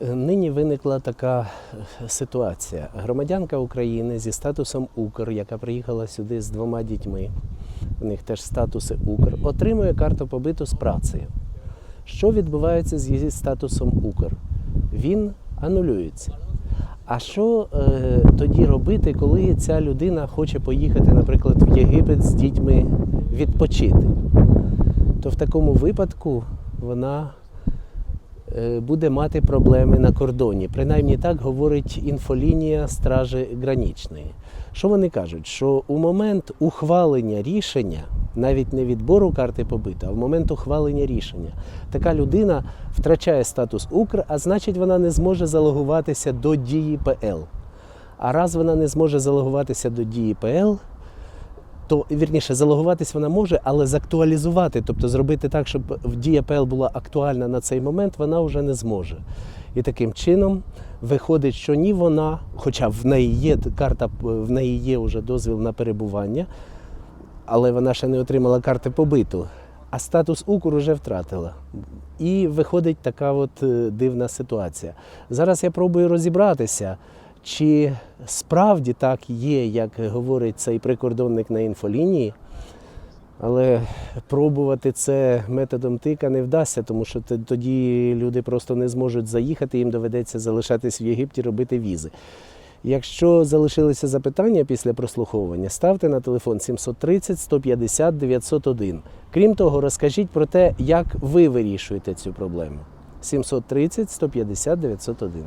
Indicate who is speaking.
Speaker 1: Нині виникла така е, ситуація. Громадянка України зі статусом Укр, яка приїхала сюди з двома дітьми, у них теж статуси Укр, отримує карту побиту з працею. Що відбувається з її статусом Укр? Він анулюється. А що е, тоді робити, коли ця людина хоче поїхати, наприклад, в Єгипет з дітьми відпочити? То в такому випадку вона буде мати проблеми на кордоні. Принаймні так говорить інфолінія Стражі Гранічної. Що вони кажуть? Що у момент ухвалення рішення, навіть не відбору карти побиту, а в момент ухвалення рішення, така людина втрачає статус Укр, а значить вона не зможе залогуватися до дії ПЛ. А раз вона не зможе залогуватися до дії ПЛ, то вірніше залогуватись вона може, але закtuалізувати, тобто зробити так, щоб дія ПЛ була актуальна на цей момент, вона вже не зможе. І таким чином виходить, що ні вона, хоча в неї є карта, в неї є вже дозвіл на перебування, але вона ще не отримала карти побиту, а статус УКУР вже втратила. І виходить така от е, дивна ситуація. Зараз я пробую розібратися, чи справді так є, як говорить цей прикордонник на інфолінії. Але пробувати це методом тика не вдасться, тому що тоді люди просто не зможуть заїхати, їм доведеться залишатись в Єгипті, робити візи. Якщо залишилися запитання після прослуховування, ставте на телефон 730 150 901. Крім того, розкажіть про те, як ви вирішуєте цю проблему. 730 150 901.